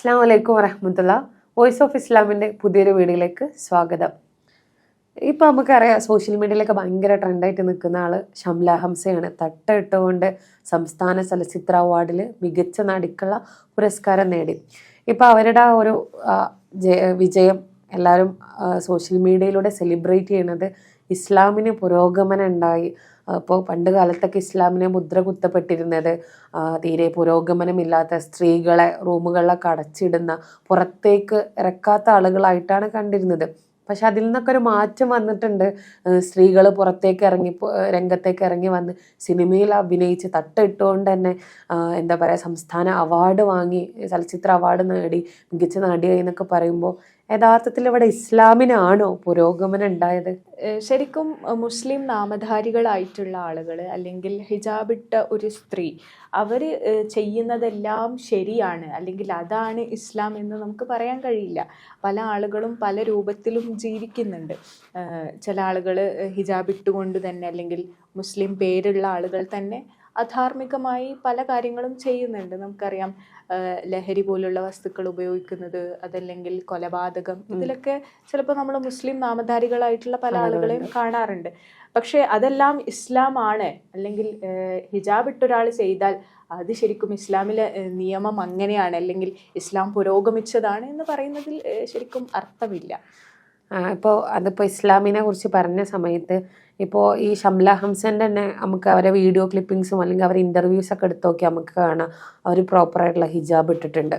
അസ്സാം വലൈക്കും വരഹമുല്ല voice of ഇസ്ലാമിന്റെ പുതിയൊരു വീഡിയോയിലേക്ക് സ്വാഗതം. ഇപ്പം നമുക്കറിയാം സോഷ്യൽ മീഡിയയിലൊക്കെ ഭയങ്കര ട്രെൻഡായിട്ട് നിൽക്കുന്ന ആൾ ഷംല ഹംസയാണ്. തട്ടയിട്ടുകൊണ്ട് സംസ്ഥാന ചലച്ചിത്ര അവാർഡിൽ മികച്ച നടിക്കുള്ള പുരസ്കാരം നേടി. ഇപ്പം അവരുടെ ആ ഒരു വിജയം എല്ലാവരും സോഷ്യൽ മീഡിയയിലൂടെ സെലിബ്രേറ്റ് ചെയ്യുന്നത് ഇസ്ലാമിന് പുരോഗമനം ഉണ്ടായി. അപ്പോൾ പണ്ട് കാലത്തൊക്കെ ഇസ്ലാമിനെ മുദ്ര കുത്തപ്പെട്ടിരുന്നത് തീരെ പുരോഗമനമില്ലാത്ത സ്ത്രീകളെ റൂമുകളിലൊക്കെ അടച്ചിടുന്ന പുറത്തേക്ക് ഇറക്കാത്ത ആളുകളായിട്ടാണ് കണ്ടിരുന്നത്. പക്ഷെ അതിൽ നിന്നൊക്കെ ഒരു മാറ്റം വന്നിട്ടുണ്ട്. സ്ത്രീകൾ പുറത്തേക്ക് ഇറങ്ങി രംഗത്തേക്ക് ഇറങ്ങി വന്ന് സിനിമയിൽ അഭിനയിച്ച് തട്ടിട്ടുകൊണ്ട് തന്നെ എന്താ പറയുക സംസ്ഥാന അവാർഡ് വാങ്ങി ചലച്ചിത്ര അവാർഡ് നേടി മികച്ച നടിയായി എന്നൊക്കെ പറയുമ്പോൾ യഥാർത്ഥത്തിൽ ഇവിടെ ഇസ്ലാമിനാണോ പുരോഗമനം ഉണ്ടായത്? ശരിക്കും മുസ്ലിം നാമധാരികളായിട്ടുള്ള ആളുകൾ അല്ലെങ്കിൽ ഹിജാബിട്ട ഒരു സ്ത്രീ അവർ ചെയ്യുന്നതെല്ലാം ശരിയാണ്. അല്ലെങ്കിൽ അതാണ് ഇസ്ലാം എന്ന് നമുക്ക് പറയാൻ കഴിയില്ല. പല ആളുകളും പല രൂപത്തിലും ജീവിക്കുന്നുണ്ട്. ചില ആളുകൾ ഹിജാബിട്ടുകൊണ്ട് തന്നെ അല്ലെങ്കിൽ മുസ്ലിം പേരുള്ള ആളുകൾ തന്നെ അധാർമികമായി പല കാര്യങ്ങളും ചെയ്യുന്നുണ്ട്. നമുക്കറിയാം ലഹരി പോലുള്ള വസ്തുക്കൾ ഉപയോഗിക്കുന്നത് അതല്ലെങ്കിൽ കൊലപാതകം ഇതിലൊക്കെ ചിലപ്പോൾ നമ്മൾ മുസ്ലിം നാമധാരികളായിട്ടുള്ള പല ആളുകളെയും കാണാറുണ്ട്. പക്ഷേ അതെല്ലാം ഇസ്ലാമാണ്. ആണ് അല്ലെങ്കിൽ ഹിജാബ് ഇട്ടൊരാൾ ചെയ്താൽ അത് ശരിക്കും ഇസ്ലാമിലെ നിയമം അങ്ങനെയാണ്. അല്ലെങ്കിൽ ഇസ്ലാം പുരോഗമിച്ചതാണ് എന്ന് പറയുന്നതിൽ ശരിക്കും അർത്ഥമില്ല. ഇപ്പോൾ അതിപ്പോൾ ഇസ്ലാമിനെ കുറിച്ച് പറഞ്ഞ സമയത്ത് ഇപ്പോൾ ഈ ഷംല ഹംസന്റെ തന്നെ നമുക്ക് അവരെ വീഡിയോ ക്ലിപ്പിങ്സും അല്ലെങ്കിൽ അവരെ ഇന്റർവ്യൂസ് ഒക്കെ എടുത്ത് നോക്കി നമുക്ക് കാണാം. അവർ പ്രോപ്പറായിട്ടുള്ള ഹിജാബ് ഇട്ടിട്ടുണ്ട്.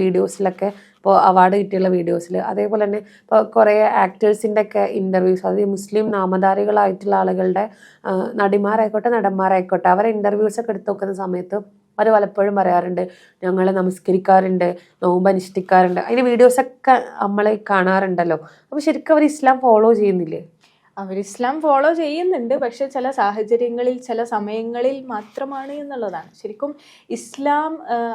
വീഡിയോസിലൊക്കെ ഇപ്പോൾ അവാർഡ് കിട്ടിയുള്ള വീഡിയോസിൽ അതേപോലെ തന്നെ ഇപ്പോൾ കുറേ ആക്ടേഴ്സിന്റെ ഒക്കെ ഇന്റർവ്യൂസ് അതായത് മുസ്ലിം നാമധാരികളായിട്ടുള്ള ആളുകളുടെ നടിമാരായിക്കോട്ടെ നടന്മാരായിക്കോട്ടെ അവരെ ഇന്റർവ്യൂസ് ഒക്കെ എടുത്ത് നോക്കുന്ന സമയത്ത് അവർ പലപ്പോഴും പറയാറുണ്ട് ഞങ്ങൾ നമസ്കരിക്കാറുണ്ട് നോമ്പ് അനുഷ്ഠിക്കാറുണ്ട്. അതിന്റെ വീഡിയോസൊക്കെ നമ്മൾ കാണാറുണ്ടല്ലോ. അപ്പോൾ ശരിക്കും അവർ ഇസ്ലാം ഫോളോ ചെയ്യുന്നില്ലേ? അവർ ഇസ്ലാം ഫോളോ ചെയ്യുന്നുണ്ട്. പക്ഷെ ചില സാഹചര്യങ്ങളിൽ ചില സമയങ്ങളിൽ മാത്രമാണ് എന്നുള്ളതാണ്. ശരിക്കും ഇസ്ലാം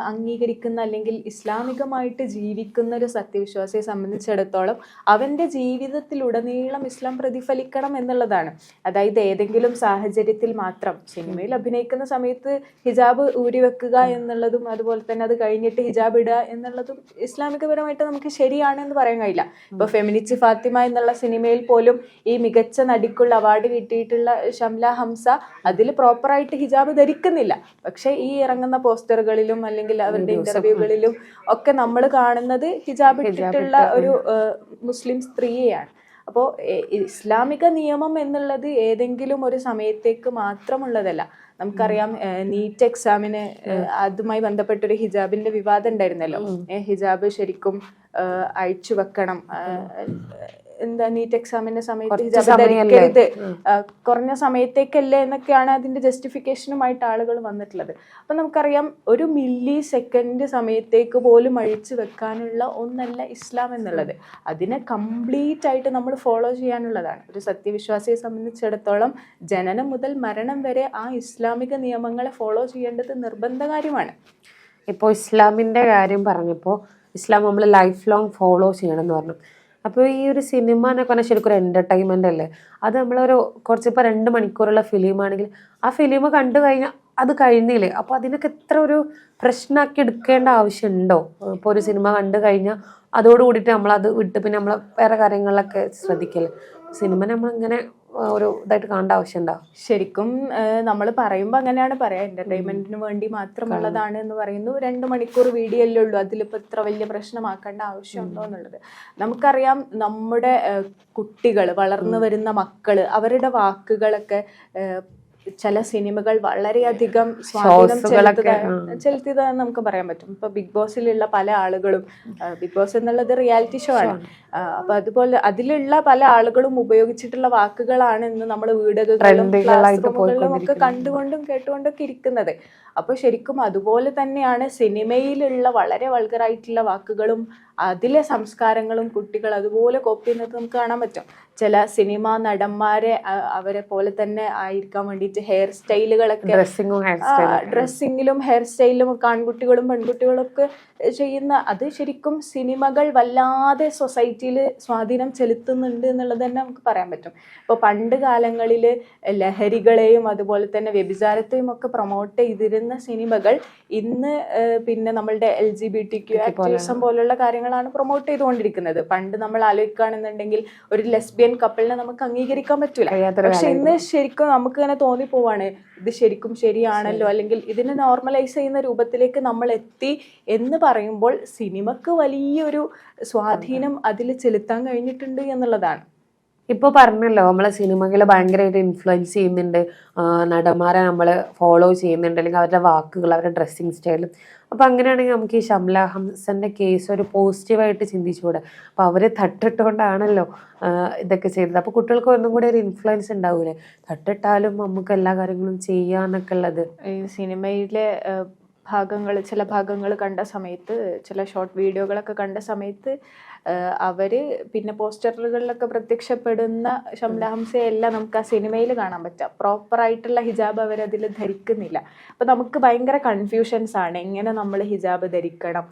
അംഗീകരിക്കുന്ന അല്ലെങ്കിൽ ഇസ്ലാമികമായിട്ട് ജീവിക്കുന്ന ഒരു സത്യവിശ്വാസിയെ സംബന്ധിച്ചിടത്തോളം അവന്റെ ജീവിതത്തിലുടനീളം ഇസ്ലാം പ്രതിഫലിക്കണം എന്നുള്ളതാണ്. അതായത് ഏതെങ്കിലും സാഹചര്യത്തിൽ മാത്രം. സിനിമയിൽ അഭിനയിക്കുന്ന സമയത്ത് ഹിജാബ് ഊരി വെക്കുക എന്നുള്ളതും അതുപോലെ തന്നെ അത് കഴിഞ്ഞിട്ട് ഹിജാബ് ഇടുക എന്നുള്ളതും ഇസ്ലാമികപരമായിട്ട് നമുക്ക് ശരിയാണ് എന്ന് പറയാൻ കഴിയില്ല. ഇപ്പൊ ഫെമിനിച്ച് ഫാത്തിമ എന്നുള്ള സിനിമയിൽ പോലും ഈ മികച്ച നടിക്കുള്ള അവാർഡ് കിട്ടിയിട്ടുള്ള ഷംല ഹംസ അതിൽ പ്രോപ്പറായിട്ട് ഹിജാബ് ധരിക്കുന്നില്ല. പക്ഷേ ഈ ഇറങ്ങുന്ന പോസ്റ്ററുകളിലും അല്ലെങ്കിൽ അവരുടെ ഇന്റർവ്യൂകളിലും ഒക്കെ നമ്മൾ കാണുന്നത് ഹിജാബ് ഇട്ടിട്ടുള്ള ഒരു മുസ്ലിം സ്ത്രീയെയാണ്. അപ്പോൾ ഇസ്ലാമിക നിയമം എന്നുള്ളത് ഏതെങ്കിലും ഒരു സമയത്തേക്ക് മാത്രമുള്ളതല്ല. നമുക്കറിയാം നീറ്റ് എക്സാമിന് അതുമായി ബന്ധപ്പെട്ടൊരു ഹിജാബിന്റെ വിവാദം ഉണ്ടായിരുന്നല്ലോ. ഹിജാബ് ശരിക്കും അയച്ചു വെക്കണം എന്താ നീറ്റ് എക്സാമിന്റെ സമയത്ത് കുറച്ച് ഹിജാബ് ധരിക്കരുത് കുറഞ്ഞ സമയത്തേക്കല്ലേ എന്നൊക്കെയാണ് അതിന്റെ ജസ്റ്റിഫിക്കേഷനുമായിട്ട് ആളുകൾ വന്നിട്ടുള്ളത്. അപ്പൊ നമുക്കറിയാം ഒരു മില്ലി സെക്കൻഡ് സമയത്തേക്ക് പോലും അഴിച്ചു വെക്കാനുള്ള ഒന്നല്ല ഇസ്ലാം എന്നുള്ളത്. അതിനെ കംപ്ലീറ്റ് ആയിട്ട് നമ്മൾ ഫോളോ ചെയ്യാനുള്ളതാണ്. ഒരു സത്യവിശ്വാസിയെ സംബന്ധിച്ചിടത്തോളം ജനനം മുതൽ മരണം വരെ ആ ഇസ്ലാമിക നിയമങ്ങളെ ഫോളോ ചെയ്യേണ്ടത് നിർബന്ധ കാര്യമാണ്. ഇപ്പോൾ ഇസ്ലാമിന്റെ കാര്യം പറഞ്ഞപ്പോൾ ഇസ്ലാം നമ്മൾ ലൈഫ് ലോങ് ഫോളോ ചെയ്യണം എന്ന് പറഞ്ഞു. അപ്പോൾ ഈ ഒരു സിനിമ എന്നൊക്കെ പറഞ്ഞാൽ ശരിക്കും ഒരു എന്റർടൈൻമെന്റ് അല്ലേ? അത് നമ്മളൊരു കുറച്ച് ഇപ്പോൾ രണ്ട് മണിക്കൂറുള്ള ഫിലിമാണെങ്കിൽ ആ ഫിലിം കണ്ടു കഴിഞ്ഞാൽ അത് കഴിഞ്ഞില്ലേ? അപ്പോൾ അതിനൊക്കെ എത്ര ഒരു പ്രശ്നമാക്കി എടുക്കേണ്ട ആവശ്യമുണ്ടോ? ഇപ്പോൾ ഒരു സിനിമ കണ്ടു കഴിഞ്ഞാൽ അതോട് കൂടിയിട്ട് നമ്മളത് വിട്ട് പിന്നെ നമ്മൾ വേറെ കാര്യങ്ങളിലൊക്കെ ശ്രദ്ധിക്കല്ലേ? സിനിമ നമ്മളിങ്ങനെ ഒരു ഇതായിട്ട് കാണേണ്ട ആവശ്യമുണ്ടോ? ശരിക്കും നമ്മൾ പറയുമ്പോൾ അങ്ങനെയാണ് പറയാ. എന്റർടൈൻമെന്റിന് വേണ്ടി മാത്രമുള്ളതാണ് എന്ന് പറയുന്നു. രണ്ട് മണിക്കൂർ വീഡിയോ അല്ലേ ഉള്ളൂ. അതിലിപ്പോൾ ഇത്ര വലിയ പ്രശ്നമാക്കേണ്ട ആവശ്യമുണ്ടോ എന്നുള്ളത്. നമുക്കറിയാം നമ്മുടെ കുട്ടികൾ വളർന്നു വരുന്ന മക്കൾ അവരുടെ വാക്കുകളൊക്കെ ചില സിനിമകൾ വളരെയധികം സ്വാധീനം ചെലുത്തിയതാന്ന് നമുക്ക് പറയാൻ പറ്റും. ഇപ്പൊ ബിഗ് ബോസിലുള്ള പല ആളുകളും ബിഗ് ബോസ് എന്നുള്ളത് റിയാലിറ്റി ഷോ ആണ്. അപ്പൊ അതുപോലെ അതിലുള്ള പല ആളുകളും ഉപയോഗിച്ചിട്ടുള്ള വാക്കുകളാണ് ഇന്ന് നമ്മൾ വീടുകളിലും ട്രെൻഡുകളായിട്ട് ക്ലാസ് റൂമുകളിലും ഒക്കെ കണ്ടുകൊണ്ടും കേട്ടുകൊണ്ടൊക്കെ ഇരിക്കുന്നത്. അപ്പൊ ശരിക്കും അതുപോലെ തന്നെയാണ് സിനിമയിലുള്ള വളരെ വൾഗറായിട്ടുള്ള വാക്കുകളും അതിലെ സംസ്കാരങ്ങളും കുട്ടികൾ അതുപോലെ കോപ്പി ചെയ്യുന്നത് നമുക്ക് കാണാൻ പറ്റും. ചില സിനിമാ നടന്മാരെ അവരെ പോലെ തന്നെ ആയിരിക്കാൻ വേണ്ടിയിട്ട് ഹെയർ സ്റ്റൈലുകളൊക്കെ ഡ്രസ്സിങ്ങിലും ഹെയർ സ്റ്റൈലും ആൺകുട്ടികളും പെൺകുട്ടികളും ഒക്കെ ചെയ്യുന്ന അത് ശരിക്കും സിനിമകൾ വല്ലാതെ സൊസൈറ്റിയിൽ സ്വാധീനം ചെലുത്തുന്നുണ്ട് എന്നുള്ളത് തന്നെ നമുക്ക് പറയാൻ പറ്റും. ഇപ്പോൾ പണ്ട് കാലങ്ങളിൽ ലഹരികളെയും അതുപോലെ തന്നെ വ്യഭിചാരത്തെയും ഒക്കെ പ്രൊമോട്ട് ചെയ്തിരുന്ന സിനിമകൾ ഇന്ന് പിന്നെ നമ്മളുടെ L G B T Q activism പോലുള്ള കാര്യങ്ങളാണ് പ്രൊമോട്ട് ചെയ്തുകൊണ്ടിരിക്കുന്നത്. പണ്ട് നമ്മൾ ആലോചിക്കുകയാണെന്നുണ്ടെങ്കിൽ ഒരു ലെസ്ബിയൻ കപ്പിളിനെ നമുക്ക് അംഗീകരിക്കാൻ പറ്റില്ല പക്ഷെ ഇന്ന് ശരിക്കും നമുക്ക് ഇങ്ങനെ തോന്നിപ്പോവാണ്. ഇത് ശരിക്കും ശരിയാണല്ലോ? അല്ലെങ്കിൽ ഇതിനെ നോർമലൈസ് ചെയ്യുന്ന രൂപത്തിലേക്ക് നമ്മൾ എത്തി എന്ന് പറയുമ്പോൾ സിനിമക്ക് വലിയൊരു സ്വാധീനം അതിൽ ചെലുത്താൻ കഴിഞ്ഞിട്ടുണ്ട് എന്നുള്ളതാണ്. ഇപ്പൊ പറഞ്ഞല്ലോ നമ്മളെ സിനിമകളെ ഭയങ്കരമായിട്ട് ഇൻഫ്ലുവൻസ് ചെയ്യുന്നുണ്ട്. നടന്മാരെ നമ്മൾ ഫോളോ ചെയ്യുന്നുണ്ട്. അല്ലെങ്കിൽ അവരുടെ വാക്കുകൾ അവരുടെ ഡ്രസ്സിങ് സ്റ്റൈലും അപ്പൊ അങ്ങനെയാണെങ്കിൽ നമുക്ക് ഈ ഷംല ഹംസന്റെ കേസ് ഒരു പോസിറ്റീവായിട്ട് ചിന്തിച്ചുകൂടെ? അപ്പൊ അവർ തട്ടിട്ടുകൊണ്ടാണല്ലോ ഇതൊക്കെ ചെയ്തത്. അപ്പൊ കുട്ടികൾക്ക് ഒന്നും കൂടി ഒരു ഇൻഫ്ലുവൻസ് ഉണ്ടാവൂലേ? തട്ടിട്ടാലും നമുക്ക് എല്ലാ കാര്യങ്ങളും ചെയ്യാന്നൊക്കെ ഉള്ളത്. സിനിമയിലെ ഭാഗങ്ങൾ ചില ഭാഗങ്ങൾ കണ്ട സമയത്ത് ചില ഷോർട്ട് വീഡിയോകളൊക്കെ കണ്ട സമയത്ത് അവർ പിന്നെ പോസ്റ്ററുകളിലൊക്കെ പ്രത്യക്ഷപ്പെടുന്ന ഷംല ഹംസയല്ല നമുക്ക് ആ സിനിമയിൽ കാണാൻ പറ്റുക. പ്രോപ്പർ ആയിട്ടുള്ള ഹിജാബ് അവരതിൽ ധരിക്കുന്നില്ല. അപ്പൊ നമുക്ക് ഭയങ്കര കൺഫ്യൂഷൻസ് ആണ്. എങ്ങനെ നമ്മൾ ഹിജാബ് ധരിക്കണം?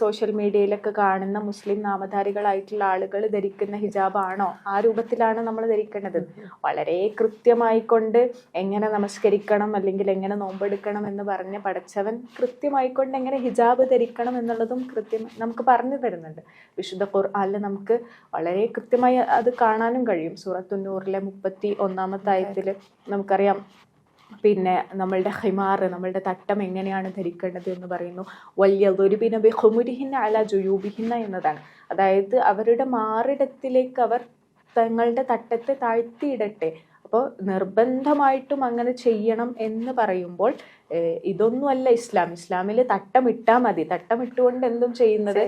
സോഷ്യൽ മീഡിയയിലൊക്കെ കാണുന്ന മുസ്ലിം നാമധാരികളായിട്ടുള്ള ആളുകൾ ധരിക്കുന്ന ഹിജാബാണോ? ആ രൂപത്തിലാണ് നമ്മൾ ധരിക്കേണ്ടത് വളരെ കൃത്യമായിക്കൊണ്ട് എങ്ങനെ നമസ്കരിക്കണം അല്ലെങ്കിൽ എങ്ങനെ നോമ്പെടുക്കണം എന്ന് പറഞ്ഞ് പഠിച്ചവൻ കൃത്യമായിക്കൊണ്ട് എങ്ങനെ ഹിജാബ് ധരിക്കണം എന്നുള്ളതും കൃത്യം നമുക്ക് പറഞ്ഞു തരുന്നുണ്ട്. വിശുദ്ധ ഖുർആാനിൽ നമുക്ക് വളരെ കൃത്യമായി അത് കാണാനും കഴിയും. സൂറത്തുന്നൂറിലെ മുപ്പത്തി ഒന്നാമത്തെ ആയത്തിൽ നമുക്കറിയാം. പിന്നെ നമ്മളുടെ ഹിമാർ നമ്മളുടെ തട്ടം എങ്ങനെയാണ് ധരിക്കേണ്ടത് എന്ന് പറയുന്നു. വലിയ ദുരുബിന ബിഹുമുരിഹിന്ന അല ജുയൂബിഹിന്ന എന്നതാണ്. അതായത് അവരുടെ മാറിടത്തിലേക്ക് അവർ തങ്ങളുടെ തട്ടത്തെ താഴ്ത്തിയിടട്ടെ. അപ്പോൾ നിർബന്ധമായിട്ടും അങ്ങനെ ചെയ്യണം എന്ന് പറയുമ്പോൾ ഇതൊന്നുമല്ല ഇസ്ലാം. ഇസ്ലാമിൽ തട്ടമിട്ടാൽ മതി. തട്ടമിട്ടുകൊണ്ട് എന്തും ചെയ്യുന്നത്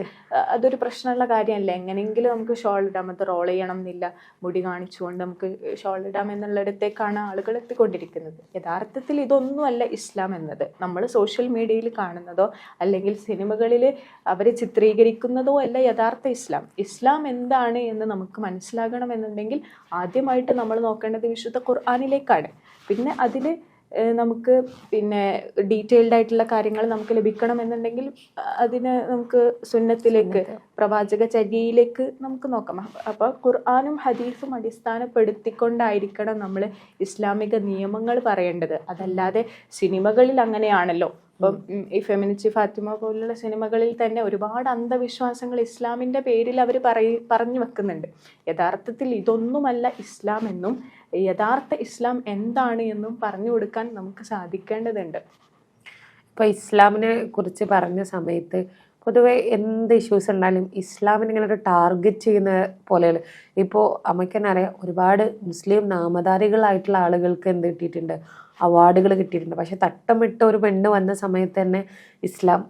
അതൊരു പ്രശ്നമുള്ള കാര്യമല്ല. എങ്ങനെയെങ്കിലും നമുക്ക് ഷോൾ ഇടാം അത് റോൾ ചെയ്യണം എന്നില്ല. മുടി കാണിച്ചുകൊണ്ട് നമുക്ക് ഷോൾ ഇടാം എന്നുള്ളിടത്തേക്കാണ് ആളുകൾ എത്തിക്കൊണ്ടിരിക്കുന്നത്. യഥാർത്ഥത്തിൽ ഇതൊന്നുമല്ല ഇസ്ലാം എന്നത്. നമ്മൾ സോഷ്യൽ മീഡിയയിൽ കാണുന്നതോ അല്ലെങ്കിൽ സിനിമകളിൽ അവരെ ചിത്രീകരിക്കുന്നതോ അല്ല യഥാർത്ഥ ഇസ്ലാം. ഇസ്ലാം എന്താണ് എന്ന് നമുക്ക് മനസ്സിലാകണമെന്നുണ്ടെങ്കിൽ ആദ്യമായിട്ട് നമ്മൾ നോക്കേണ്ടത് വിശുദ്ധ ഖുർആാനിലേക്കാണ്. പിന്നെ അതിൽ നമുക്ക് പിന്നെ ഡീറ്റെയിൽഡ് ആയിട്ടുള്ള കാര്യങ്ങൾ നമുക്ക് ലഭിക്കണം എന്നുണ്ടെങ്കിൽ അതിന് നമുക്ക് സുന്നത്തിലേക്ക് പ്രവാചക ചര്യയിലേക്ക് നമുക്ക് നോക്കാം. അപ്പോൾ ഖുർആാനും ഹദീഫും അടിസ്ഥാനപ്പെടുത്തിക്കൊണ്ടായിരിക്കണം നമ്മൾ ഇസ്ലാമിക നിയമങ്ങൾ പറയേണ്ടത്. അതല്ലാതെ സിനിമകളിൽ അങ്ങനെയാണല്ലോ. ഇപ്പം ഈ ഫെമിനിച്ചി ഫാത്തിമ പോലുള്ള സിനിമകളിൽ തന്നെ ഒരുപാട് അന്ധവിശ്വാസങ്ങൾ ഇസ്ലാമിന്റെ പേരിൽ അവർ പറയ പറഞ്ഞു വെക്കുന്നുണ്ട്. യഥാർത്ഥത്തിൽ ഇതൊന്നുമല്ല ഇസ്ലാം എന്നും യഥാർത്ഥ ഇസ്ലാം എന്താണ് എന്നും പറഞ്ഞു കൊടുക്കാൻ നമുക്ക് സാധിക്കേണ്ടതുണ്ട്. ഇപ്പോൾ ഇസ്ലാമിനെ കുറിച്ച് പറഞ്ഞ സമയത്ത് പൊതുവെ എന്ത് ഇഷ്യൂസ് ഉണ്ടായാലും ഇസ്ലാമിനെ ഇങ്ങനെ ഒരു ടാർഗറ്റ് ചെയ്യുന്ന പോലെ ഇപ്പോൾ അമ്മയ്ക്ക് തന്നെ അറിയാം ഒരുപാട് മുസ്ലിം നാമധാരികളായിട്ടുള്ള ആളുകൾക്ക് എന്ത് കിട്ടിയിട്ടുണ്ട്? അവാർഡുകൾ കിട്ടിയിട്ടുണ്ട്. പക്ഷെ തട്ടമിട്ട ഒരു പെണ്ണ് വന്ന സമയത്ത് തന്നെ ഇസ്ലാം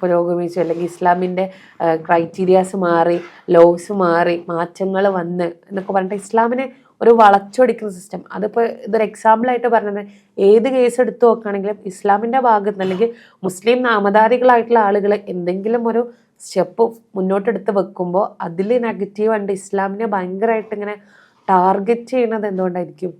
പുരോഗമിച്ചു. അല്ലെങ്കിൽ ഇസ്ലാമിന്റെ ക്രൈറ്റീരിയാസ് മാറി ലോസ് മാറി മാറ്റങ്ങൾ വന്ന് എന്നൊക്കെ പറഞ്ഞിട്ട് ഇസ്ലാമിനെ ഒരു വളച്ചൊടിക്കുന്ന സിസ്റ്റം അതിപ്പോൾ ഇതൊരു എക്സാമ്പിളായിട്ട് പറഞ്ഞത് ഏത് കേസ് എടുത്തു നോക്കുകയാണെങ്കിലും ഇസ്ലാമിന്റെ ഭാഗത്ത് നിന്ന് അല്ലെങ്കിൽ മുസ്ലിം നാമധാരികളായിട്ടുള്ള ആളുകൾ എന്തെങ്കിലും ഒരു സ്റ്റെപ്പ് മുന്നോട്ടെടുത്ത് വെക്കുമ്പോൾ അതിൽ നെഗറ്റീവ് ഉണ്ട് ഇസ്ലാമിനെ ഭയങ്കരമായിട്ട് ഇങ്ങനെ ടാർഗറ്റ് ചെയ്യുന്നത് എന്തുകൊണ്ടായിരിക്കും?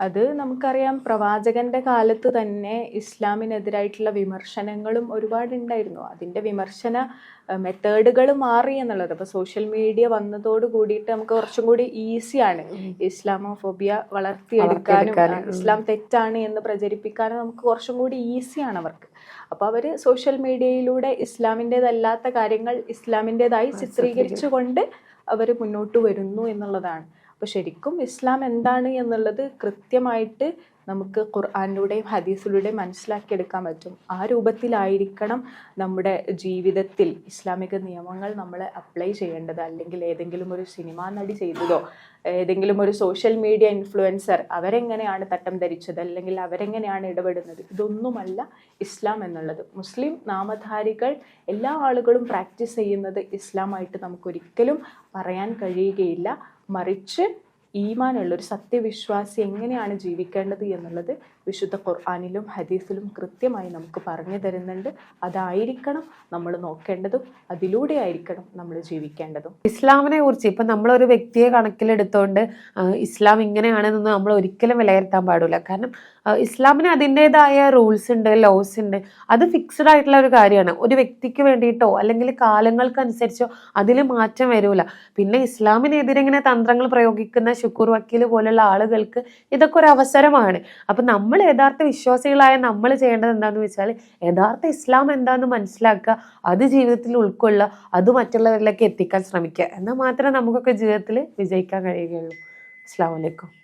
അത് നമുക്കറിയാം പ്രവാചകന്റെ കാലത്ത് തന്നെ ഇസ്ലാമിനെതിരായിട്ടുള്ള വിമർശനങ്ങളും ഒരുപാട് ഉണ്ടായിരുന്നു അതിന്റെ വിമർശന മെത്തേഡുകൾ മാറി എന്നുള്ളത്. അപ്പോൾ സോഷ്യൽ മീഡിയ വന്നതോട് കൂടിയിട്ട് നമുക്ക് കുറച്ചും കൂടി ഈസിയാണ് ഇസ്ലാമോഫോബിയ വളർത്തിയെടുക്കാനും, ഇസ്ലാം തെറ്റാണ് എന്ന് പ്രചരിപ്പിക്കാനും നമുക്ക് കുറച്ചും കൂടി ഈസിയാണ് അവർക്ക്. അപ്പോൾ അവർ സോഷ്യൽ മീഡിയയിലൂടെ ഇസ്ലാമിന്റെതല്ലാത്ത കാര്യങ്ങൾ ഇസ്ലാമിന്റെതായി ചിത്രീകരിച്ചുകൊണ്ട് അവർ മുന്നോട്ട് വരുന്നു എന്നുള്ളതാണ്. അപ്പോൾ ശരിക്കും ഇസ്ലാം എന്താണ് എന്നുള്ളത് കൃത്യമായിട്ട് നമുക്ക് ഖുർആാനിലൂടെയും ഹദീസിലൂടെയും മനസ്സിലാക്കിയെടുക്കാൻ പറ്റും. ആ രൂപത്തിലായിരിക്കണം നമ്മുടെ ജീവിതത്തിൽ ഇസ്ലാമിക നിയമങ്ങൾ നമ്മൾ അപ്ലൈ ചെയ്യേണ്ടത്. അല്ലെങ്കിൽ ഏതെങ്കിലും ഒരു സിനിമാ നടി ചെയ്തതോ ഏതെങ്കിലും ഒരു സോഷ്യൽ മീഡിയ ഇൻഫ്ലുവൻസർ അവരെങ്ങനെയാണ് തട്ടം ധരിച്ചത്? അല്ലെങ്കിൽ അവരെങ്ങനെയാണ് ഇടപെടുന്നത്? ഇതൊന്നുമല്ല ഇസ്ലാം എന്നുള്ളത്. മുസ്ലിം നാമധാരികൾ എല്ലാ ആളുകളും പ്രാക്ടീസ് ചെയ്യുന്നത് ഇസ്ലാമായിട്ട് നമുക്കൊരിക്കലും പറയാൻ കഴിയുകയില്ല. മറിച്ച് ഈമാനുള്ള ഒരു സത്യവിശ്വാസി എങ്ങനെയാണ് ജീവിക്കേണ്ടത് എന്നുള്ളത് വിശുദ്ധ ഖുർആാനിലും ഹദീസിലും കൃത്യമായി നമുക്ക് പറഞ്ഞു തരുന്നുണ്ട്. അതായിരിക്കണം നമ്മൾ നോക്കേണ്ടതും അതിലൂടെ ആയിരിക്കണം നമ്മൾ ജീവിക്കേണ്ടതും. ഇസ്ലാമിനെ കുറിച്ച് ഇപ്പൊ നമ്മളൊരു വ്യക്തിയെ കണക്കിലെടുത്തോണ്ട് ഇസ്ലാം ഇങ്ങനെയാണെന്നൊന്നും നമ്മൾ ഒരിക്കലും വിലയിരുത്താൻ പാടില്ല. കാരണം ഇസ്ലാമിന് അതിന്റെതായ റൂൾസ് ഉണ്ട് ലോസ് ഉണ്ട്. അത് ഫിക്സ്ഡ് ആയിട്ടുള്ള ഒരു കാര്യമാണ്. ഒരു വ്യക്തിക്ക് വേണ്ടിയിട്ടോ അല്ലെങ്കിൽ കാലങ്ങൾക്കനുസരിച്ചോ അതിൽ മാറ്റം വരൂല. പിന്നെ ഇസ്ലാമിനെതിരെ ഇങ്ങനെ തന്ത്രങ്ങൾ പ്രയോഗിക്കുന്ന ശുക്കൂർ വക്കീൽ പോലുള്ള ആളുകൾക്ക് ഇതൊക്കെ ഒരു അവസരമാണ്. അപ്പൊ യഥാർത്ഥ വിശ്വാസികളായ നമ്മൾ ചെയ്യേണ്ടത് എന്താണെന്ന് വെച്ചാൽ യഥാർത്ഥ ഇസ്ലാം എന്താണെന്ന് മനസ്സിലാക്കുക അത് ജീവിതത്തിൽ ഉൾക്കൊള്ളുക അത് മറ്റുള്ളവരിലേക്ക് എത്തിക്കാൻ ശ്രമിക്കുക. എന്നാൽ മാത്രമേ നമുക്കൊക്കെ ജീവിതത്തിൽ വിജയിക്കാൻ കഴിയുകയുള്ളൂ. അസ്സാം വലൈക്കും